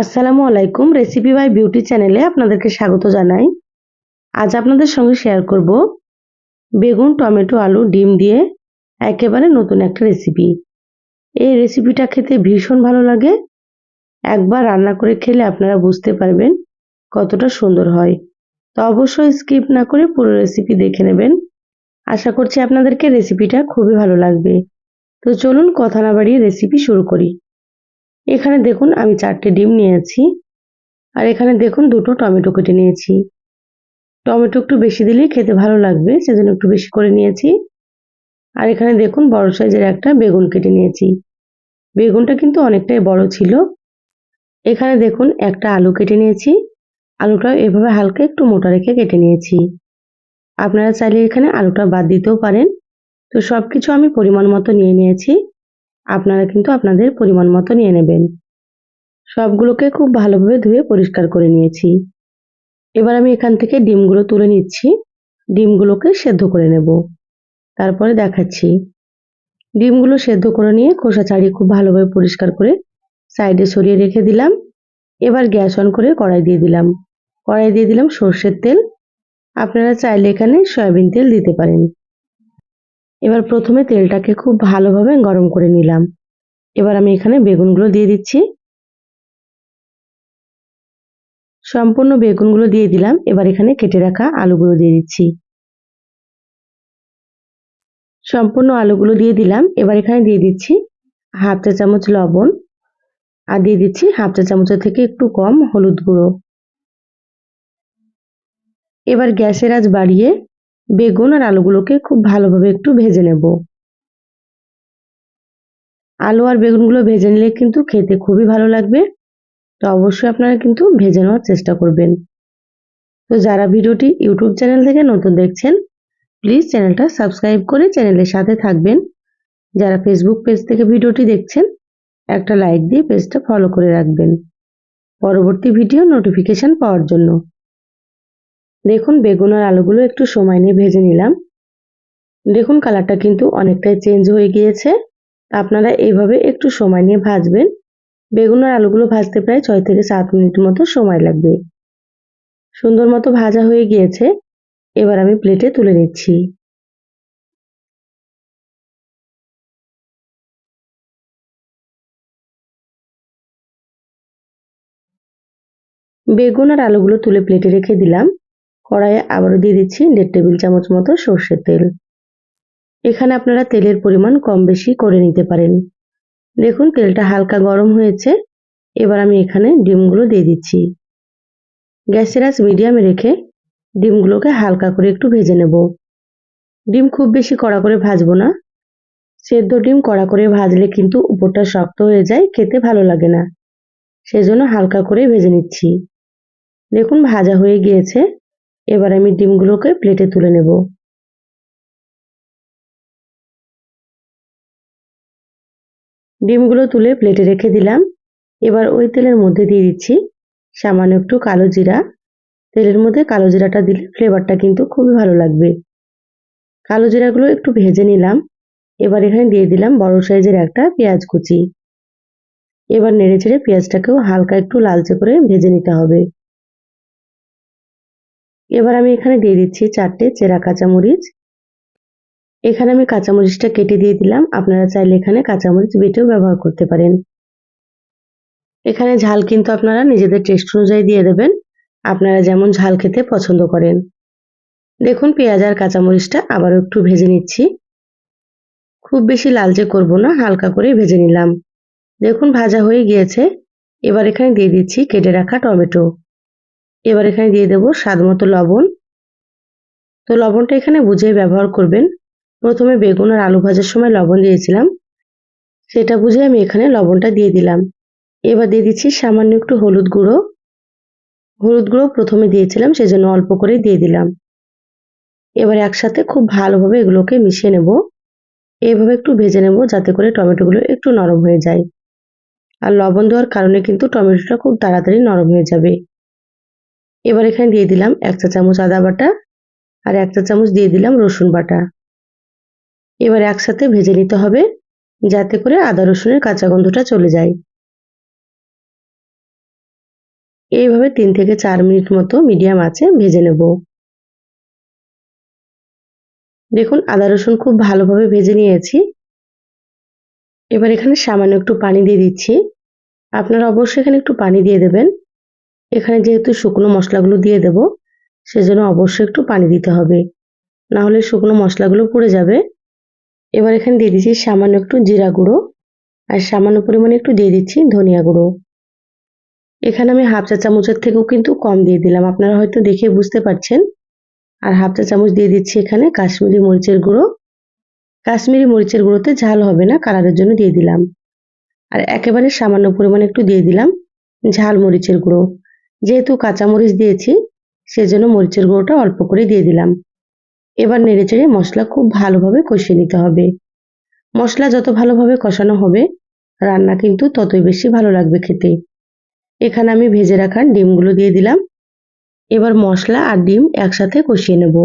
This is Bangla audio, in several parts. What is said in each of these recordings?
আসসালামু আলাইকুম রেসিপি বাই বিউটি চ্যানেলে আপনাদেরকে স্বাগত জানাই। আজ আপনাদের সঙ্গে শেয়ার করব বেগুন, টমেটো, আলু, ডিম দিয়ে একেবারে নতুন একটা রেসিপি এই রেসিপিটা খেতে ভীষণ ভালো লাগে। একবার রান্না করে খেলে আপনারা বুঝতে পারবেন কতটা সুন্দর হয়। তো অবশ্যই স্কিপ না করে পুরো রেসিপি দেখে নেবেন। আশা করছি আপনাদেরকে রেসিপিটা খুবই ভালো লাগবে। তো চলুন কথা না বাড়িয়ে রেসিপি শুরু করি। এখানে দেখুন আমি চারটে ডিম নিয়েছি আর এখানে দেখুন দুটো টমেটো কেটে নিয়েছি। টমেটো একটু বেশি দিলেই খেতে ভালো লাগবে, সেজন্য একটু বেশি করে নিয়েছি। আর এখানে দেখুন বড় সাইজের একটা বেগুন কেটে নিয়েছি। বেগুনটা কিন্তু অনেকটাই বড় ছিল। এখানে দেখুন একটা আলু কেটে নিয়েছি। আলুটা এভাবে হালকা একটু মোটা রেখে কেটে নিয়েছি। আপনারা চাইলে এখানে আলুটা বাদ দিতেও পারেন। তো সব কিছু আমি পরিমাণ মতো নিয়ে নিয়েছি। আপনারা কিন্তু আপনাদের পরিমাণ মতো নিয়ে নেবেন। সবগুলোকে খুব ভালোভাবে ধুয়ে পরিষ্কার করে নিয়েছি। এবার আমি এখান থেকে ডিমগুলো তুলে নিচ্ছি। ডিমগুলোকে সেদ্ধ করে নেব। তারপরে দেখাচ্ছি। ডিমগুলো সেদ্ধ করে নিয়ে খোসা ছাড়িয়ে খুব ভালোভাবে পরিষ্কার করে সাইডে সরিয়ে রেখে দিলাম। এবার গ্যাস অন করে কড়াই দিয়ে দিলাম। কড়াই দিয়ে দিলাম সর্ষের তেল। আপনারা চাইলে এখানে সয়াবিন তেল দিতে পারেন। এবার প্রথমে তেলটাকে খুব ভালোভাবে গরম করে নিলাম। এবার আমি এখানে বেগুনগুলো দিয়ে দিচ্ছি। সম্পূর্ণ বেগুনগুলো দিয়ে দিলাম। এবার এখানে কেটে রাখা আলুগুলো দিয়ে দিচ্ছি। সম্পূর্ণ আলুগুলো দিয়ে দিলাম। এবার এখানে দিয়ে দিচ্ছি হাফ চা চামচ লবণ। আর দিয়ে দিচ্ছি হাফ চা চামচের থেকে একটু কম হলুদ গুঁড়ো। এবার গ্যাসের আজ বাড়িয়ে বেগুন আর আলুগুলোকে খুব ভালোভাবে একটু ভেজে নেব। আলু আর বেগুনগুলো ভেজে নিলে কিন্তু খেতে খুবই ভালো লাগবে। তো অবশ্যই আপনারা কিন্তু ভেজে নেওয়ার চেষ্টা করবেন। তো যারা ভিডিওটি ইউটিউব চ্যানেল থেকে নতুন দেখছেন, প্লিজ চ্যানেলটা সাবস্ক্রাইব করে চ্যানেলের সাথে থাকবেন। যারা ফেসবুক পেজ থেকে ভিডিওটি দেখছেন, একটা লাইক দিয়ে পেজটা ফলো করে রাখবেন। পরবর্তী ভিডিও নোটিফিকেশান পাওয়ার জন্য। দেখুন বেগুন আর আলুগুলো একটু সময় নিয়ে ভেজে নিলাম। দেখুন, কালারটা কিন্তু অনেকটাই চেঞ্জ হয়ে গিয়েছে। আপনারা এইভাবে একটু সময় নিয়ে ভাজবেন। বেগুন আর আলুগুলো ভাজতে প্রায় ছয় থেকে সাত মিনিট মতো সময় লাগবে। সুন্দর মতো ভাজা হয়ে গিয়েছে। এবার আমি প্লেটে তুলে নিচ্ছি। বেগুন আর আলুগুলো তুলে প্লেটে রেখে দিলাম। কড়াইয়ে আবারও দিয়ে দিচ্ছি দেড় টেবিল চামচ মতো সর্ষের তেল। এখানে আপনারা তেলের পরিমাণ কম বেশি করে নিতে পারেন। দেখুন, তেলটা হালকা গরম হয়েছে। এবার আমি এখানে ডিমগুলো দিয়ে দিচ্ছি। গ্যাসের আঁচ মিডিয়ামে রেখে ডিমগুলোকে হালকা করে একটু ভেজে নেব। ডিম খুব বেশি কড়া করে ভাজবো না। সেদ্ধ ডিম কড়া করে ভাজলে কিন্তু উপরটা শক্ত হয়ে যায়, খেতে ভালো লাগে না। সেজন্য হালকা করে ভেজে নিচ্ছি। দেখুন, ভাজা হয়ে গিয়েছে। এবার আমি ডিমগুলোকে প্লেটে তুলে নেব। ডিমগুলো তুলে প্লেটে রেখে দিলাম। এবার ওই তেলের মধ্যে দিয়ে দিচ্ছি সামান্য একটু কালো জিরা। তেলের মধ্যে কালো জিরাটা দিলে ফ্লেভারটা কিন্তু খুবই ভালো লাগবে। কালো জিরাগুলো একটু ভেজে নিলাম। এবার এখানে দিয়ে দিলাম বড় সাইজের একটা পেঁয়াজ কুচি। এবার নেড়ে চেড়ে পেঁয়াজটাকেও হালকা একটু লালচে করে ভেজে নিতে হবে। এবার আমি এখানে দিয়ে দিচ্ছি চারটে চেরা কাঁচামরিচ। এখানে আমি কাঁচামরিচটা কেটে দিয়ে দিলাম। আপনারা চাইলে এখানে কাঁচামরিচ বেটেও ব্যবহার করতে পারেন। এখানে ঝাল কিন্তু আপনারা নিজেদের টেস্ট অনুযায়ী দিয়ে দেবেন। আপনারা যেমন ঝাল খেতে পছন্দ করেন। দেখুন, পেঁয়াজ আর কাঁচামরিচটা আবারও একটু ভেজে নিচ্ছি। খুব বেশি লালচে করব না, হালকা করে ভেজে নিলাম। দেখুন, ভাজা হয়ে গিয়েছে। এবার এখানে দিয়ে দিচ্ছি কেটে রাখা টমেটো। এবার এখানে দিয়ে দেবো স্বাদ মতো লবণ। তো লবণটা এখানে বুঝে ব্যবহার করবেন। প্রথমে বেগুন আর আলু ভাজার সময় লবণ দিয়েছিলাম। সেটা বুঝে আমি এখানে লবণটা দিয়ে দিলাম। এবার দিয়ে দিচ্ছি সামান্য একটু হলুদ গুঁড়ো। হলুদ গুঁড়ো প্রথমে দিয়েছিলাম, সেজন্য অল্প করে দিয়ে দিলাম। এবার একসাথে খুব ভালোভাবে এগুলোকে মিশিয়ে নেব। এইভাবে একটু ভেজে নেব যাতে করে টমেটোগুলো একটু নরম হয়ে যায়। আর লবণ দেওয়ার কারণে কিন্তু টমেটোটা খুব তাড়াতাড়ি নরম হয়ে যাবে। এবার এখানে দিয়ে দিলাম এক চা চামচ আদা বাটা আর এক চা চামচ দিয়ে দিলাম রসুন বাটা। এবার একসাথে ভেজে নিতে হবে যাতে করে আদা রসুনের কাঁচা গন্ধটা চলে যায়। এইভাবে তিন থেকে চার মিনিট মতো মিডিয়াম আছে ভেজে নেব। দেখুন, আদা রসুন খুব ভালোভাবে ভেজে নিয়েছি। এবার এখানে সামান্য একটু পানি দিয়ে দিচ্ছি। আপনারা অবশ্যই এখানে একটু পানি দিয়ে দেবেন। এখানে যেহেতু শুকনো মশলাগুলো দিয়ে দেব, সেজন্য অবশ্যই একটু পানি দিতে হবে। না হলে শুকনো মশলাগুলো পুড়ে যাবে। এবার এখানে দিয়ে দিচ্ছি সামান্য একটু জিরা গুঁড়ো আর সামান্য পরিমাণে একটু দিয়ে দিচ্ছি ধনিয়া গুঁড়ো। এখানে আমি হাফ চা চামচের থেকেও কিন্তু কম দিয়ে দিলাম, আপনারা হয়তো দেখে বুঝতে পারছেন। আর হাফ চা চামচ দিয়ে দিচ্ছি এখানে কাশ্মীরি মরিচের গুঁড়ো। কাশ্মীরি মরিচের গুঁড়োতে ঝাল হবে না, কালারের জন্য দিয়ে দিলাম। আর একেবারে সামান্য পরিমাণে একটু দিয়ে দিলাম ঝাল মরিচের গুঁড়ো। যেহেতু কাঁচামরিচ দিয়েছি, সেজন্য মরিচের গুঁড়োটা অল্প করে দিয়ে দিলাম। এবার নেড়েচেড়ে মশলা খুব ভালোভাবে কষিয়ে নিতে হবে। মশলা যত ভালোভাবে কষানো হবে, রান্না কিন্তু ততই বেশি ভালো লাগবে খেতে। এখানে আমি ভেজে রাখা ডিমগুলো দিয়ে দিলাম। এবার মশলা আর ডিম একসাথে কষিয়ে নেব।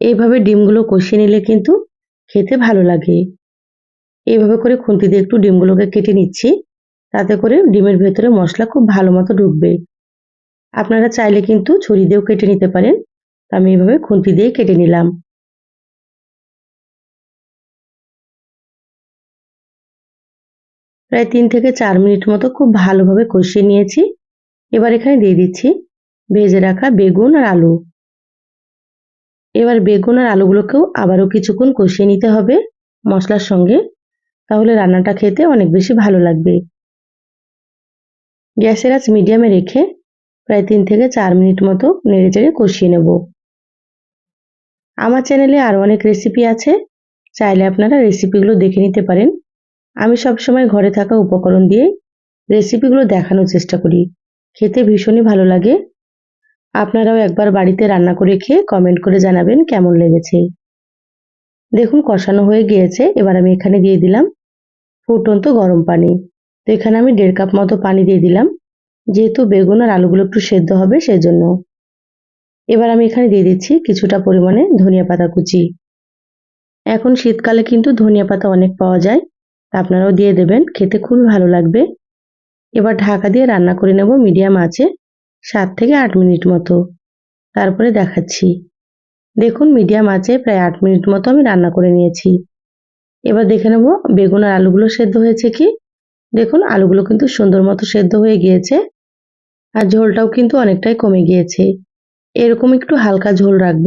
এইভাবে ডিমগুলো কষিয়ে নিলে কিন্তু খেতে ভালো লাগে। এইভাবে করে খুন্তি দিয়ে একটু ডিমগুলোকে কেটে নিচ্ছি। তাতে করে ডিমের ভেতরে মশলা খুব ভালো মতো ঢুকবে। আপনারা চাইলে কিন্তু ছুরি দিয়েও কেটে নিতে পারেন। আমি এভাবে খুন্তি দিয়ে কেটে নিলাম। প্রায় তিন থেকে চার মিনিট মতো খুব ভালোভাবে কষিয়ে নিয়েছি। এবার এখানে দিয়ে দিচ্ছি ভেজে রাখা বেগুন আর আলু। এবার বেগুন আর আলুগুলোকেও আবারও কিছুক্ষণ কষিয়ে নিতে হবে মশলার সঙ্গে। তাহলে রান্নাটা খেতে অনেক বেশি ভালো লাগবে। গ্যাসের আঁচ মিডিয়ামে রেখে প্রায় তিন থেকে চার মিনিট মতো নেড়ে চেড়ে কষিয়ে নেব। আমার চ্যানেলে আরও অনেক রেসিপি আছে, চাইলে আপনারা রেসিপিগুলো দেখে নিতে পারেন। আমি সবসময় ঘরে থাকা উপকরণ দিয়ে রেসিপিগুলো দেখানোর চেষ্টা করি। খেতে ভীষণই ভালো লাগে। আপনারাও একবার বাড়িতে রান্না করে খেয়ে কমেন্ট করে জানাবেন কেমন লেগেছে। দেখুন, কষানো হয়ে গিয়েছে। এবার আমি এখানে দিয়ে দিলাম ফুটন্ত গরম পানি। তো এখানে আমি দেড় কাপ মতো পানি দিয়ে দিলাম। যেহেতু বেগুন আর আলুগুলো একটু সেদ্ধ হবে, সেজন্য। এবার আমি এখানে দিয়ে দিচ্ছি কিছুটা পরিমাণে ধনিয়া পাতা কুচি। এখন শীতকালে কিন্তু ধনিয়া পাতা অনেক পাওয়া যায় আপনারাও দিয়ে দেবেন, খেতে খুবই ভালো লাগবে। এবার ঢাকা দিয়ে রান্না করে নেব মিডিয়াম আছে সাত থেকে আট মিনিট মতো। তারপরে দেখাচ্ছি। দেখুন মিডিয়াম আছে প্রায় আট মিনিট মতো আমি রান্না করে নিয়েছি। এবার দেখে নেব বেগুন আর আলুগুলো সেদ্ধ হয়েছে কি? দেখুন আলুগুলো কিন্তু সুন্দর মতো সেদ্ধ হয়ে গিয়েছে। আর ঝোলটাও কিন্তু অনেকটাই কমে গিয়েছে। এরকম একটু হালকা ঝোল রাখব।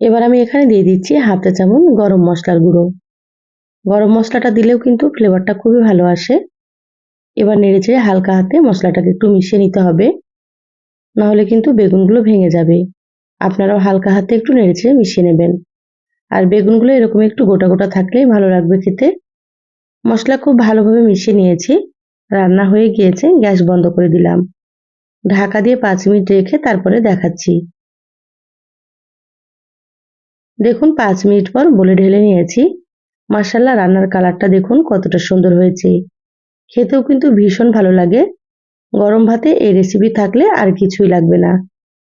এবার আমি এখানে দিয়ে দিচ্ছি হাফ চা চামচ গরম মশলার গুঁড়ো। গরম মশলাটা দিলেও কিন্তু ফ্লেভারটা খুবই ভালো আসে। এবার নেড়ে নেড়েচেড়ে হালকা হাতে মশলাটাকে একটু মিশিয়ে নিতে হবে। নাহলে কিন্তু বেগুনগুলো ভেঙে যাবে। আপনারাও হালকা হাতে একটু নেড়ে নেড়েচেড়ে মিশিয়ে নেবেন। আর বেগুনগুলো এরকম একটু গোটা গোটা থাকলেই ভালো লাগবে খেতে। মশলা খুব ভালোভাবে মিশিয়ে নিয়েছি। রান্না হয়ে গিয়েছে, গ্যাস বন্ধ করে দিলাম। ঢাকা দিয়ে পাঁচ মিনিট রেখে তারপরে দেখাচ্ছি। দেখুন, পাঁচ মিনিট পর বলে ঢেলে নিয়েছি। মাসাল্লাহ রান্নার কালারটা দেখুন কতটা সুন্দর হয়েছে। খেতেও কিন্তু ভীষণ ভালো লাগে। গরম ভাতে এই রেসিপি থাকলে আর কিছুই লাগবে না।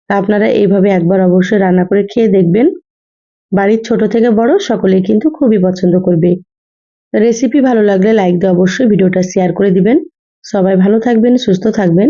তা আপনারা এইভাবে একবার অবশ্যই রান্না করে খেয়ে দেখবেন। বাড়ির ছোট থেকে বড় সকলেই কিন্তু খুবই পছন্দ করবে। রেসিপি ভালো লাগলে লাইক দিয়ে অবশ্যই ভিডিওটা শেয়ার করে দিবেন। সবাই ভালো থাকবেন, সুস্থ থাকবেন।